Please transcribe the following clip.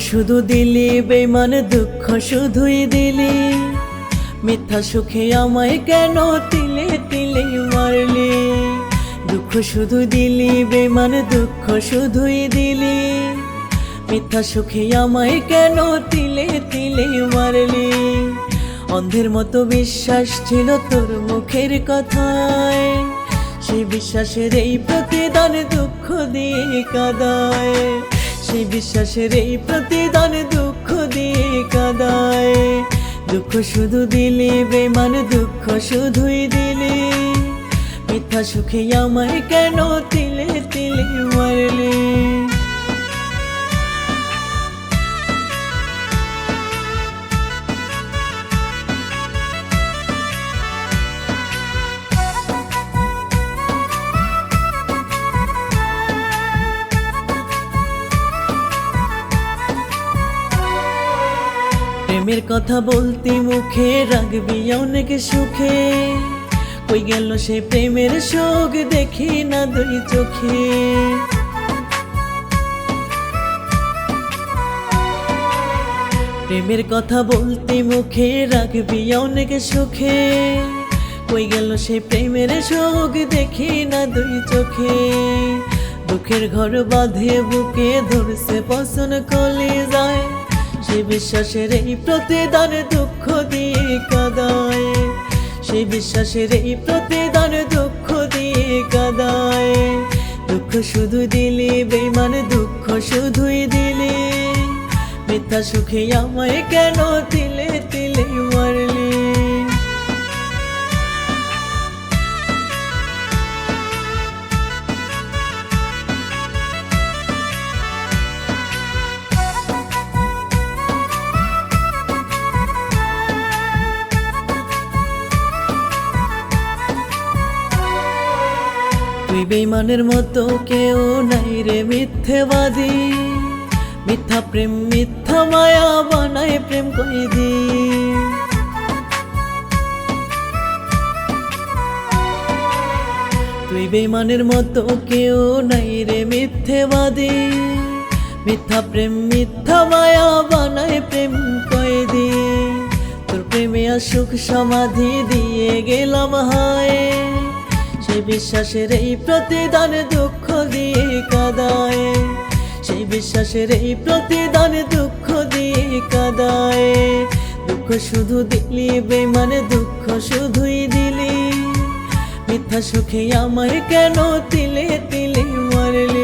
শুধু দিলি বেমান দুঃখ শুধুই দিলি। মিথ্যা সুখে আমায় কেন তিলে তিলে মারলি? দুঃখ শুধু দিলি বেমান দুঃখ শুধুই দিলি। মিথ্যা সুখে আমায় কেন তিলে তিলে মারলি? অন্ধের মতো বিশ্বাস ছিল তোর মুখের কথায়। সেই বিশ্বাসের এই প্রতিদান দুঃখ দিয়ে কাদায়। সেই বিশ্বাসের এই প্রতিদান দুঃখ দিয়ে কাদায়। দুঃখ শুধু দিলি বেমান, দুঃখ শুধুই দিলে। মিথ্যা সুখে আমায় কেন তিলে তিলে মারলি? প্রেমের কথা বলতে মুখে রাখবি অনেক সুখে। কই গেল সে প্রেমের শোক দেখি না দুই চোখে। প্রেমের কথা বলতে মুখে রাখবি অনেক সুখে। কই গেল সে প্রেমের শোক দেখি না দুই চোখে। দুঃখের ঘর বাঁধে বুকে ধরছে পছন্দ কলে যায় সে বিশ্বাসের এই প্রতিদান দুঃখ দিয়ে কাদায়। সে বিশ্বাসের এই প্রতিদান দুঃখ দিয়ে কাদায়। দুঃখ শুধু দিলে বেমান দুঃখ শুধুই দিলে। মিথ্যা সুখে আমায় কেন তিলে তিলে মারলি? তুই বেইমানের মতো কেউ নাই রে মিথ্যেবাদী। মিথ্যা প্রেম, মিথ্যা মায়া বানায় প্রেম কইদি তুই বেইমানের মতো কেউ নাই রে মিথ্যেবাদী। মিথ্যা প্রেম, মিথ্যা মায়া বানায় প্রেম কইদি তোর প্রেমে সুখ সমাধি দিয়ে গেলাম হায়। সেই বিশ্বাসের এই প্রতিদান দুঃখ দিয়ে কাদায়। সেই বিশ্বাসের এই প্রতিদান দুঃখ দিয়ে কাদায়। দুঃখ শুধু দিলি বেমানে দুঃখ শুধুই দিলি। মিথ্যা সুখে আমায় কেন তিলে তিলে মারলি?